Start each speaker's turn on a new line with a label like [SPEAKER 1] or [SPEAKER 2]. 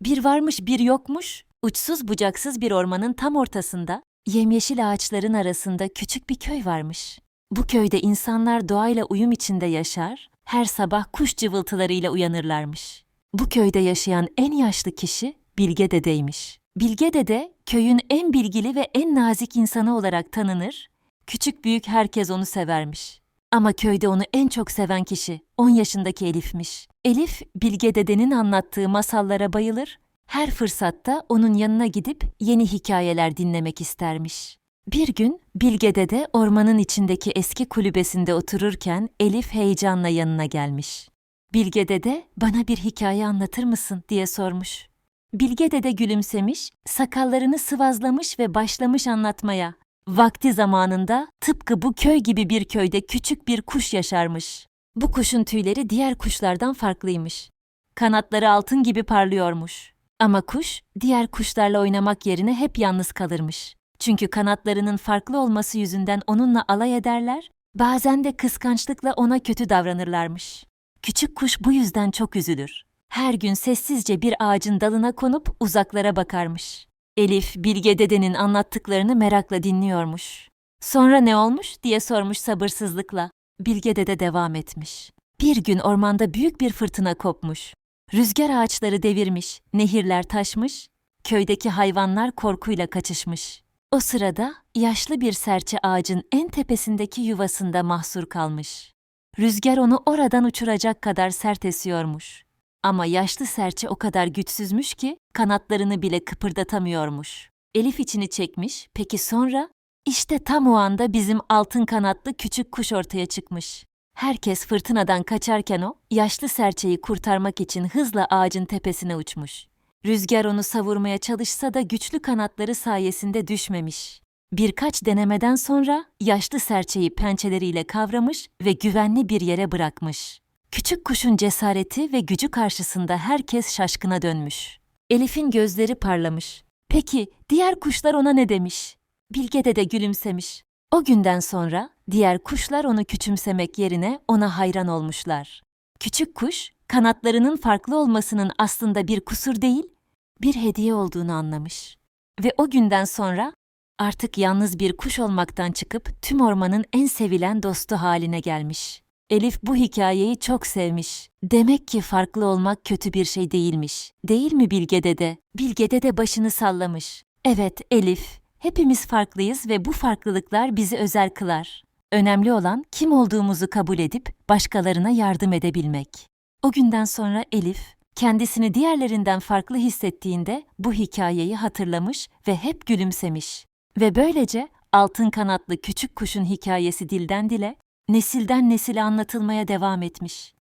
[SPEAKER 1] Bir varmış bir yokmuş, uçsuz bucaksız bir ormanın tam ortasında, yemyeşil ağaçların arasında küçük bir köy varmış. Bu köyde insanlar doğayla uyum içinde yaşar, her sabah kuş cıvıltılarıyla uyanırlarmış. Bu köyde yaşayan en yaşlı kişi Bilge Dede'ymiş. Bilge Dede, köyün en bilgili ve en nazik insanı olarak tanınır, küçük büyük herkes onu severmiş. Ama köyde onu en çok seven kişi 10 yaşındaki Elif'miş. Elif, Bilge Dede'nin anlattığı masallara bayılır, her fırsatta onun yanına gidip yeni hikayeler dinlemek istermiş. Bir gün Bilge Dede ormanın içindeki eski kulübesinde otururken Elif heyecanla yanına gelmiş. Bilge Dede, bana bir hikaye anlatır mısın diye sormuş. Bilge Dede gülümsemiş, sakallarını sıvazlamış ve başlamış anlatmaya. Vakti zamanında tıpkı bu köy gibi bir köyde küçük bir kuş yaşarmış. Bu kuşun tüyleri diğer kuşlardan farklıymış. Kanatları altın gibi parlıyormuş. Ama kuş diğer kuşlarla oynamak yerine hep yalnız kalırmış. Çünkü kanatlarının farklı olması yüzünden onunla alay ederler, bazen de kıskançlıkla ona kötü davranırlarmış. Küçük kuş bu yüzden çok üzülür. Her gün sessizce bir ağacın dalına konup uzaklara bakarmış. Elif, Bilge dedenin anlattıklarını merakla dinliyormuş. Sonra ne olmuş diye sormuş sabırsızlıkla. Bilge dede devam etmiş. Bir gün ormanda büyük bir fırtına kopmuş. Rüzgar ağaçları devirmiş, nehirler taşmış, köydeki hayvanlar korkuyla kaçışmış. O sırada yaşlı bir serçe ağacın en tepesindeki yuvasında mahsur kalmış. Rüzgar onu oradan uçuracak kadar sert esiyormuş. Ama yaşlı serçe o kadar güçsüzmüş ki kanatlarını bile kıpırdatamıyormuş. Elif içini çekmiş, peki sonra? İşte tam o anda bizim altın kanatlı küçük kuş ortaya çıkmış. Herkes fırtınadan kaçarken o, yaşlı serçeyi kurtarmak için hızla ağacın tepesine uçmuş. Rüzgar onu savurmaya çalışsa da güçlü kanatları sayesinde düşmemiş. Birkaç denemeden sonra yaşlı serçeyi pençeleriyle kavramış ve güvenli bir yere bırakmış. Küçük kuşun cesareti ve gücü karşısında herkes şaşkına dönmüş. Elif'in gözleri parlamış. Peki diğer kuşlar ona ne demiş? Bilge de de gülümsemiş. O günden sonra diğer kuşlar onu küçümsemek yerine ona hayran olmuşlar. Küçük kuş, kanatlarının farklı olmasının aslında bir kusur değil, bir hediye olduğunu anlamış. Ve o günden sonra artık yalnız bir kuş olmaktan çıkıp tüm ormanın en sevilen dostu haline gelmiş. Elif bu hikayeyi çok sevmiş. Demek ki farklı olmak kötü bir şey değilmiş. Değil mi Bilge dede? Bilge dede başını sallamış. Evet Elif, hepimiz farklıyız ve bu farklılıklar bizi özel kılar. Önemli olan kim olduğumuzu kabul edip başkalarına yardım edebilmek. O günden sonra Elif, kendisini diğerlerinden farklı hissettiğinde bu hikayeyi hatırlamış ve hep gülümsemiş. Ve böylece altın kanatlı küçük kuşun hikayesi dilden dile, nesilden nesile anlatılmaya devam etmiş.